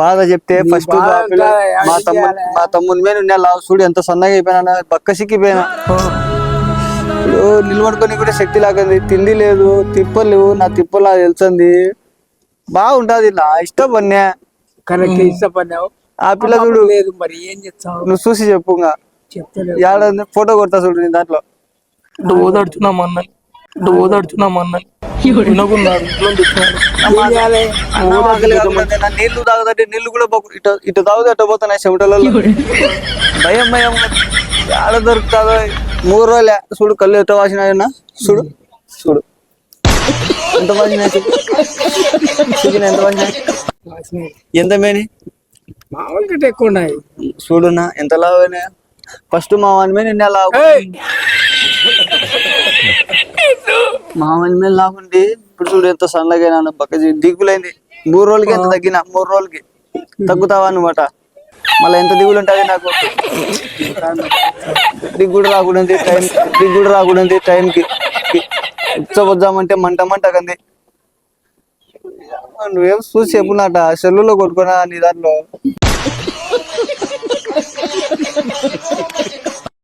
బాధ చెప్తే ఫస్ట్ మా తమ్ముడు చేయాలి? మా తమ్ముని మీద ఉన్న లావు చూడు ఎంత సన్నగా అయిపోయినా బక్క సిక్కిపోయినా. ఇప్పుడు నిలబడుకొని కూడా శక్తి లాగంది తిండి లేదు తిప్పలు నా తిప్పలు నాకు తెలుస్తుంది బాగుంటది నా ఇష్టం పన్నే కరెక్ట్ ఇష్టపడ్డావు. ఆ పిల్ల చూడు. లేదు మరి ఏం చేస్తావు? నువ్వు చూసి చెప్పు ఇంకా. చెప్తలేవు ఏడ ఫోటో కొడతా చూడు నీ దాంట్లో. అన్నని ఇటు ఓదాడుచున్నాం అన్నని నీళ్ళు తాగుతుంటే నీళ్ళు కూడా ఇటు ఇటు తాగుతా అట్ట పోతున్నాయి చెమటలలో. భయం భయం. ఆడ దొరుకుతుందో? మూడు రోజులే. చూడు కళ్ళు ఎట్ట వాసినాయన్నా చూడు. చూడు. ఎంత వాసినాయి. చూపిన ఎంత వాసినాయి. ఎంత మేని? మామూలు కంటే ఎక్కువ ఉన్నాయి. చూడున్నా ఎంత లావైనా ఫస్ట్ మా వాని మీద నిన్న లావు. ఏయ్! మా వాని మీద లాగుండి ఇప్పుడు చూడు ఎంత సన్నగా పక్క దిగులైంది. మూడు రోజులకి ఎంత తగ్గిన? మూడు రోజులకి. తగ్గుతావా అనమాట మళ్ళీ ఎంత దిగులు ఉంటుంది నాకు? దిగుడు రాకూడదు టైం దిగుడు రాకూడదు టైంకి. ఉచ్చబొద్దామంటే మంట మంట కంది. నువ్వేం చూసి చెప్పు నాట. సెల్లులో కొట్టుకున్నా నీ దాంట్లో